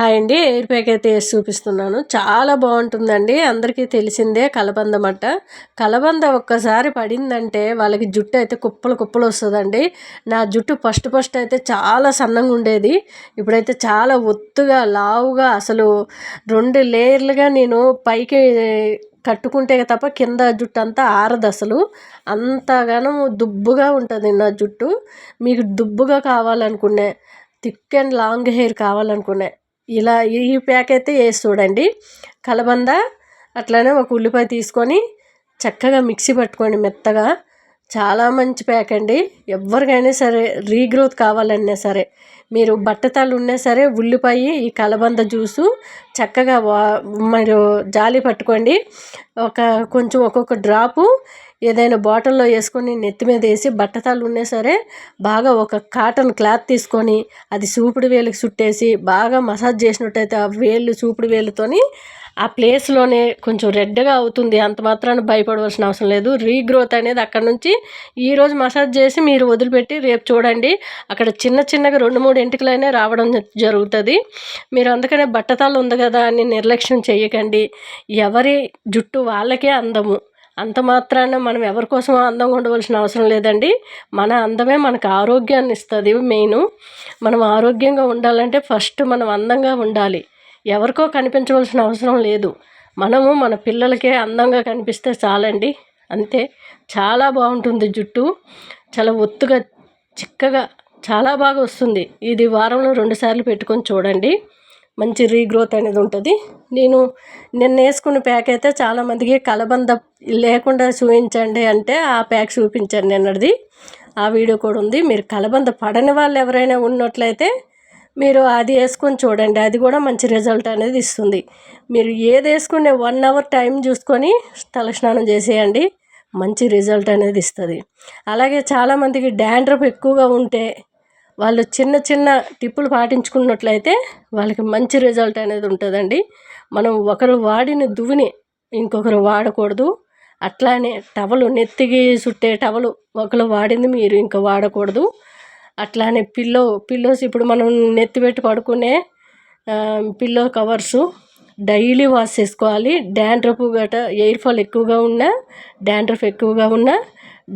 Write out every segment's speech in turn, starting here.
Hi అండి air pack అయితే వేసి చూపిస్తున్నాను. చాలా బాగుంటుందండి అందరికీ తెలిసిందే కలబంద మట్ట కలబంద ఒక్కసారి పడిందంటే వాళ్ళకి జుట్టు అయితే కుప్పలు కుప్పలు వస్తుందండి. నా జుట్టు ఫస్ట్ ఫస్ట్ అయితే చాలా సన్నంగా ఉండేది. ఇప్పుడైతే చాలా ఒత్తుగా లావుగా అసలు రెండు లేయర్లుగా నేను పైకి కట్టుకుంటే తప్ప కింద జుట్టు అంతా ఆరదు అసలు. అంతగానో దుబ్బుగా ఉంటుంది నా జుట్టు. మీకు దుబ్బుగా కావాలనుకునే థిక్ అండ్ లాంగ్ హెయిర్ కావాలనుకునే. ఇలా ఈ ప్యాక్ అయితే వేసి చూడండి. కలబంద అట్లానే ఒక ఉల్లిపాయ తీసుకొని చక్కగా మిక్సీ పట్టుకోండి మెత్తగా. చాలా మంచి ప్యాక్ అండి. ఎవరికైనా సరే రీగ్రోత్ కావాలన్నా సరే మీరు బట్టతాలు ఉన్నా సరే ఉల్లిపాయ ఈ కలబంద జ్యూసు చక్కగా వా మీరు జాలి పట్టుకోండి. ఒక కొంచెం ఒక్కొక్క డ్రాపు ఏదైనా బాటిల్లో వేసుకొని నెత్తి మీద వేసి బట్టతాలు ఉన్నా సరే బాగా ఒక కాటన్ క్లాత్ తీసుకొని అది సూపుడు వేలుకి చుట్టేసి బాగా మసాజ్ చేసినట్టయితే ఆ వేళ్ళు సూపుడు వేలుతోని ఆ ప్లేస్లోనే కొంచెం రెడ్గా అవుతుంది. అంత మాత్రాన భయపడవలసిన అవసరం లేదు. రీగ్రోత్ అనేది అక్కడ నుంచి ఈరోజు మసాజ్ చేసి మీరు వదిలిపెట్టి రేపు చూడండి. అక్కడ చిన్న చిన్నగా రెండు మూడు ఎంటుకలైనా రావడం జరుగుతుంది. మీరు అందుకనే బట్టతాలు ఉంది కదా అని నిర్లక్ష్యం చేయకండి. ఎవరి జుట్టు వాళ్ళకే అందము. అంత మాత్రాన మనం ఎవరి కోసం అందంగా ఉండవలసిన అవసరం లేదండి. మన అందమే మనకు ఆరోగ్యాన్ని ఇస్తుంది మెయిన్. మనం ఆరోగ్యంగా ఉండాలంటే ఫస్ట్ మనం అందంగా ఉండాలి. ఎవరికో కనిపించవలసిన అవసరం లేదు. మనము మన పిల్లలకే అందంగా కనిపిస్తే చాలండి. అంతే. చాలా బాగుంటుంది జుట్టు. చాలా ఒత్తుగా చిక్కగా చాలా బాగా వస్తుంది. ఇది వారంలో రెండుసార్లు పెట్టుకొని చూడండి. మంచి రీగ్రోత్ అనేది ఉంటుంది. నేను నిన్న వేసుకున్న ప్యాక్ అయితే చాలామందికి కలబంద లేకుండా చూపించండి అంటే ఆ ప్యాక్ చూపించాను నిన్నది ఆ వీడియో కూడా ఉంది. మీరు కలబంద పడని వాళ్ళు ఎవరైనా ఉన్నట్లయితే మీరు అది వేసుకొని చూడండి. అది కూడా మంచి రిజల్ట్ అనేది ఇస్తుంది. మీరు ఏది వేసుకునే వన్ అవర్ టైం చూసుకొని తలస్నానం చేసేయండి. మంచి రిజల్ట్ అనేది ఇస్తుంది. అలాగే చాలామందికి డాండ్రఫ్ ఎక్కువగా ఉంటే వాళ్ళు చిన్న చిన్న టిప్పులు పాటించుకున్నట్లయితే వాళ్ళకి మంచి రిజల్ట్ అనేది ఉంటుందండి. మనం ఒకరు వాడిన దువ్విని ఇంకొకరు వాడకూడదు. అట్లానే టవలు నెత్తికి చుట్టే టవలు ఒకరు వాడింది మీరు ఇంకా వాడకూడదు. అట్లానే పిల్లో పిల్లోస్ ఇప్పుడు మనం నెత్తి పెట్టి పడుకునే పిల్లో కవర్సు డైలీ వాష్ చేసుకోవాలి. డాండ్రఫ్ గట ఎయిర్ ఫాల్ ఎక్కువగా ఉన్న డాండ్రఫ్ ఎక్కువగా ఉన్న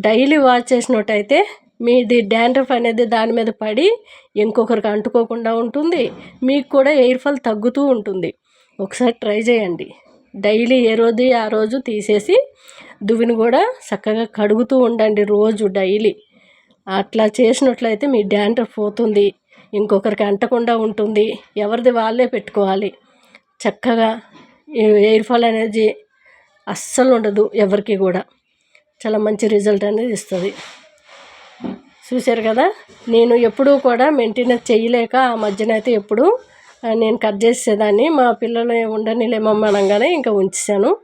డైలీ వాష్ చేసినట్టయితే మీది డాండ్రఫ్ అనేది దాని మీద పడి ఇంకొకరికి అంటుకోకుండా ఉంటుంది. మీకు కూడా ఎయిర్ ఫాల్ తగ్గుతూ ఉంటుంది. ఒకసారి ట్రై చేయండి. డైలీ ఏ రోజు ఆ రోజు తీసేసి దువ్విని కూడా చక్కగా కడుగుతూ ఉండండి రోజు డైలీ. అట్లా చేసినట్లయితే మీ డాండ్రఫ్ పోతుంది. ఇంకొకరికి అంటకుండా ఉంటుంది. ఎవరిది వాళ్ళే పెట్టుకోవాలి. చక్కగా ఎయిర్ ఫాల్ అనేది అస్సలు ఉండదు ఎవరికి కూడా. చాలా మంచి రిజల్ట్ అనేది ఇస్తుంది. చూశారు కదా? నేను ఎప్పుడూ కూడా మెయింటెనెన్స్ చేయలేక ఆ మధ్యన అయితే ఎప్పుడు నేను కట్ చేసేదాన్ని. మా పిల్లలు ఉండనిలేమమ్మ అనగానే ఇంకా ఉంచేసాను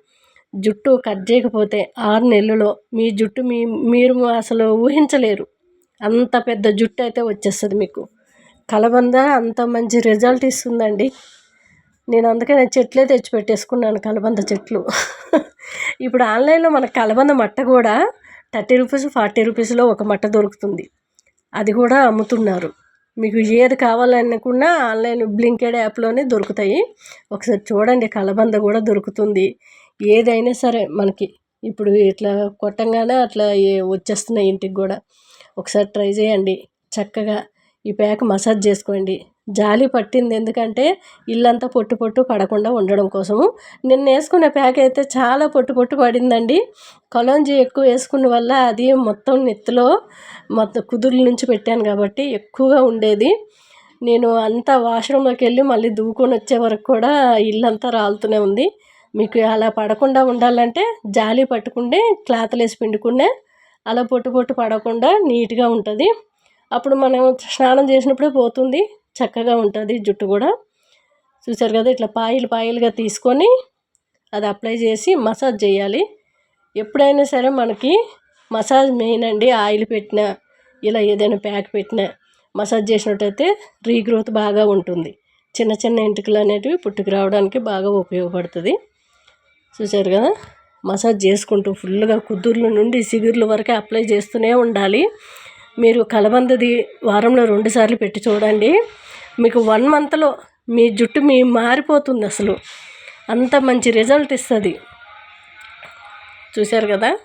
జుట్టు కట్ చేయకపోతే ఆరు నెలల్లో మీ జుట్టు మీ మీరు అసలు ఊహించలేరు. అంత పెద్ద జుట్టు అయితే వచ్చేస్తుంది మీకు. కలబంద అంత మంచి రిజల్ట్ ఇస్తుందండి. నేను అందుకనే చెట్లే తెచ్చి పెట్టేసుకున్నాను కలబంద చెట్లు. ఇప్పుడు ఆన్లైన్లో మనకు కలబంద మట్ట కూడా థర్టీ రూపీస్ ఫార్టీ రూపీస్లో ఒక మట్ట దొరుకుతుంది. అది కూడా అమ్ముతున్నారు. మీకు ఏది కావాలనుకున్నా ఆన్లైన్ బ్లింకెడ్ యాప్లోనే దొరుకుతాయి. ఒకసారి చూడండి కలబంద కూడా దొరుకుతుంది. ఏదైనా సరే మనకి. ఇప్పుడు ఇట్లా కొట్టంగానే అట్లా వచ్చేస్తున్నాయి ఇంటికి కూడా. ఒకసారి ట్రై చేయండి. చక్కగా ఈ ప్యాక్ మసాజ్ చేసుకోండి. జాలి పట్టింది. ఎందుకంటే ఇల్లంతా పొట్టు పొట్టు పడకుండా ఉండడం కోసము. నిన్న వేసుకున్న ప్యాక్ అయితే చాలా పొట్టు పొట్టు పడిందండి. కలోంజీ ఎక్కువ వేసుకున్న వల్ల అది మొత్తం నెత్తిలో మొత్తం కుదుర్ల నుంచి పెట్టాను కాబట్టి ఎక్కువగా ఉండేది. నేను అంతా వాష్రూమ్లోకి వెళ్ళి మళ్ళీ దువ్వుకొని వచ్చే వరకు కూడా ఇల్లంతా రాలుతూనే ఉంది. మీకు అలా పడకుండా ఉండాలంటే జాలి పట్టుకుంటే క్లాత్లు వేసి పిండుకునే అలా పొట్టు పొట్టు పడకుండా నీట్గా ఉంటుంది. అప్పుడు మనం స్నానం చేసినప్పుడే పోతుంది. చక్కగా ఉంటుంది జుట్టు కూడా. చూసారు కదా ఇట్లా పాయలు పాయలుగా తీసుకొని అది అప్లై చేసి మసాజ్ చేయాలి. ఎప్పుడైనా సరే మనకి మసాజ్ మెయిన్ అండి ఆయిల్ పెట్టిన ఇలా ఏదైనా ప్యాక్ పెట్టినా మసాజ్ చేసినట్టయితే రీగ్రోత్ బాగా ఉంటుంది. చిన్న చిన్న ఎంటుకలు అనేటివి పుట్టుకు రావడానికి బాగా ఉపయోగపడుతుంది. చూసారు కదా మసాజ్ చేసుకుంటూ ఫుల్గా కుదుర్ల నుండి సిగుర్ల వరకు అప్లై చేస్తూనే ఉండాలి. మీరు కలబందది వారంలో రెండు సార్లు పెట్టి చూడండి. మీకు వన్ మంత్లో మీ జుట్టు మీ మారిపోతుంది అసలు. అంత మంచి రిజల్ట్ ఇస్తుంది. చూశారు కదా?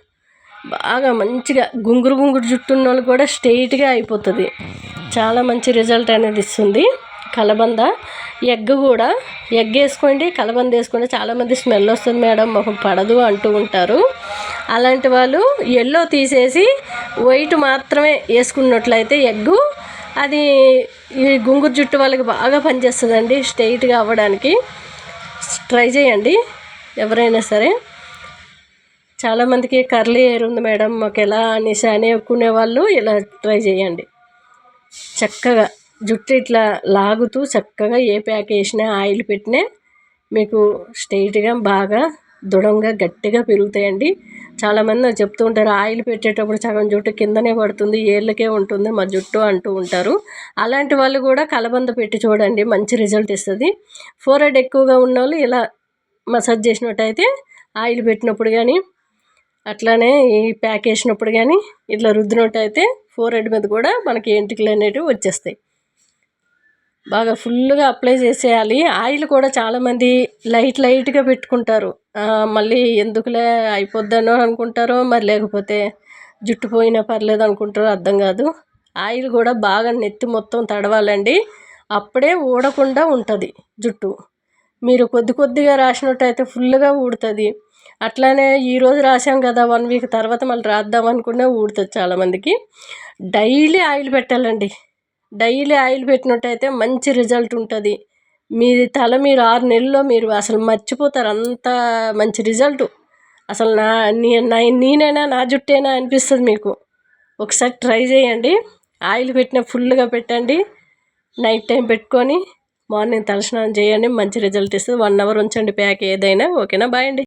బాగా మంచిగా గుంగురు గుంగురు జుట్టు ఉన్న వాళ్ళు కూడా స్ట్రెయిట్గా అయిపోతుంది. చాలా మంచి రిజల్ట్ అనేది ఇస్తుంది. కలబంద ఎగ్ కూడా. ఎగ్ వేసుకోండి కలబంద వేసుకోండి. చాలామంది స్మెల్ వస్తుంది మేడం మొహం పడదు అంటూ ఉంటారు. అలాంటి వాళ్ళు ఎల్లో తీసేసి వైట్ మాత్రమే వేసుకున్నట్లయితే ఎగ్గు అది ఈ గుంగురు జుట్టు వాళ్ళకి బాగా పనిచేస్తుందండి స్ట్రైట్గా అవ్వడానికి. ట్రై చేయండి ఎవరైనా సరే. చాలామందికి కర్లీ హెయిర్ ఉంది మేడం మాకు ఎలా అనేసి అనుకునే వాళ్ళు ఇలా ట్రై చేయండి. చక్కగా. జుట్టు ఇట్లా లాగుతూ చక్కగా ఏ ప్యాక్ వేసినా ఆయిల్ పెట్టినా మీకు స్ట్రైట్గా బాగా దృఢంగా గట్టిగా పెరుగుతాయండి. చాలామంది చెప్తూ ఉంటారు ఆయిల్ పెట్టేటప్పుడు సగం జుట్టు కిందనే పడుతుంది ఏళ్ళకే ఉంటుంది మా జుట్టు అంటూ ఉంటారు. అలాంటి వాళ్ళు కూడా కలబంద పెట్టి చూడండి మంచి రిజల్ట్ ఇస్తుంది. ఫోర్ హెడ్ ఎక్కువగా ఉన్న వాళ్ళు ఇలా మసాజ్ చేసినట్టయితే ఆయిల్ పెట్టినప్పుడు కానీ అట్లానే ఈ ప్యాక్ వేసినప్పుడు కానీ ఇట్లా రుద్దినట్టయితే ఫోర్ హెడ్ మీద కూడా మనకి ఎంటికలు అనేటివి వచ్చేస్తాయి. బాగా ఫుల్గా అప్లై చేసేయాలి. ఆయిల్ కూడా చాలామంది లైట్ లైట్గా పెట్టుకుంటారు. మళ్ళీ ఎందుకులే అయిపోద్దనో అనుకుంటారో మరి లేకపోతే జుట్టు పోయినా పర్లేదు అనుకుంటారో అర్థం కాదు. ఆయిల్ కూడా బాగా నెత్తి మొత్తం తడవాలండి. అప్పుడే ఊడకుండా ఉంటుంది జుట్టు. మీరు కొద్ది కొద్దిగా రాసినట్టయితే ఫుల్గా ఊడుతుంది. అట్లానే ఈరోజు రాసాం కదా వన్ వీక్ తర్వాత మళ్ళీ రాద్దాం అనుకునే ఊడుతుంది చాలామందికి డైలీ ఆయిల్ పెట్టాలండి. డైలీ ఆయిల్ పెట్టినట్టయితే మంచి రిజల్ట్ ఉంటుంది. మీ తల మీరు ఆరు నెలల్లో మీరు అసలు మర్చిపోతారు. అంత మంచి రిజల్ట్. అసలు నా నేనైనా నా జుట్టేనా అనిపిస్తుంది మీకు. ఒకసారి ట్రై చేయండి. ఆయిల్ పెట్టిన ఫుల్గా పెట్టండి. నైట్ టైం పెట్టుకొని మార్నింగ్ తలస్నానం చేయండి. మంచి రిజల్ట్ ఇస్తుంది. వన్ అవర్ ఉంచండి ప్యాక్ ఏదైనా. ఓకేనా? బాయ్ అండి.